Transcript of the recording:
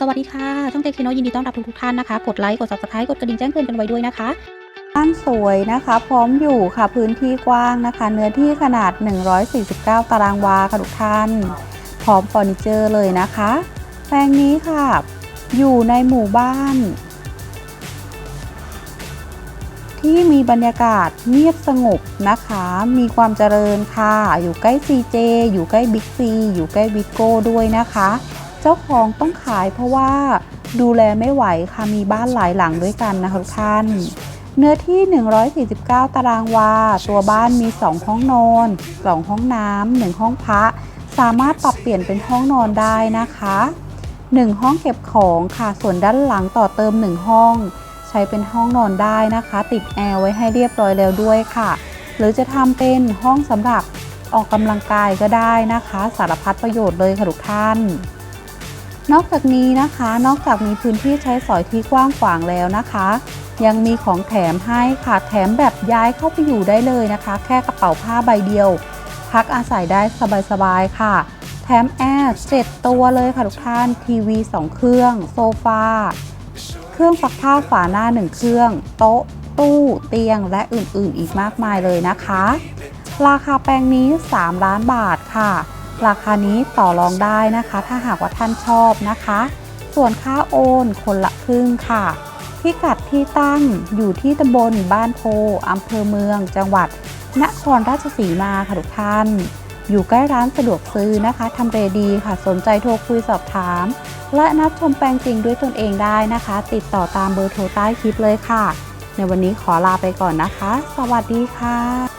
สวัสดีค่ะ ช่องเจคโนยินดีต้อนรับทุกทุกท่านนะคะ กดไลค์ กด subscribe กดกระดิ่งแจ้งเตือนกันไว้ด้วยนะคะ บ้านสวยนะคะ พร้อมอยู่ค่ะพื้นที่กว้างนะคะ เนื้อที่ขนาด 149 ตารางวาค่ะทุกท่าน พร้อมเฟอร์นิเจอร์เลยนะคะ แปลงนี้ค่ะ อยู่ในหมู่บ้าน ที่มีบรรยากาศเงียบสงบนะคะ มีความเจริญค่ะ อยู่ใกล้ CJ อยู่ใกล้ Big C อยู่ใกล้ b i g โก้ด้วยนะคะ เจ้าของต้องขายเพราะว่าดูแลไม่ไหวค่ะมีบ้านหลายหลังด้วยกันนะคะทุกท่าน เนื้อที่ 149 ตารางวา ตัวบ้านมี 2 ห้องนอน2ห้องน้ำ1ห้องพระ สามารถปรับเปลี่ยนเป็นห้องนอนได้นะคะ 1 ห้องเก็บของค่ะ ส่วนด้านหลังต่อเติม 1 ห้อง ใช้เป็นห้องนอนได้นะคะ ติดแอร์ไว้ให้เรียบร้อยแล้วด้วยค่ะ หรือจะทำเป็นห้องสำหรับออกกำลังกายก็ได้นะคะ สารพัดประโยชน์เลยค่ะทุกท่าน นอกจากนี้นะคะ นอกจากมีพื้นที่ใช้สอยที่กว้างขวางแล้วนะคะ ยังมีของแถมให้ค่ะแถมแบบย้ายเข้าไปอยู่ได้เลยนะคะ แค่กระเป๋าผ้าใบเดียว พักอาศัยได้สบายๆค่ะ แถมแอร์7ตัวเลยค่ะทุกท่านทีวี 2 เครื่อง โซฟาเครื่องซักผ้าฝาหน้า 1 เครื่อง โต๊ะ ตู้เตียงและอื่นๆ อีกมากมายเลยนะคะ ราคาแปลงนี้ 3 ล้านบาทค่ะ ราคานี้ต่อรองได้นะคะ ถ้าหากว่าท่านชอบนะคะ ส่วนค่าโอนคนละครึ่งค่ะพิกัดที่ตั้งอยู่ที่ตำบลบ้านโพอำเภอเมือง จังหวัด นครราชสีมาค่ะทุกท่าน อยู่ใกล้ร้านสะดวกซื้อนะคะทำเลดีค่ะ สนใจโทรคุยสอบถาม และนัดชมแปลงจริงด้วยตนเองได้นะคะ ติดต่อตามเบอร์โทรใต้คลิปเลยค่ะ ในวันนี้ขอลาไปก่อนนะคะ สวัสดีค่ะ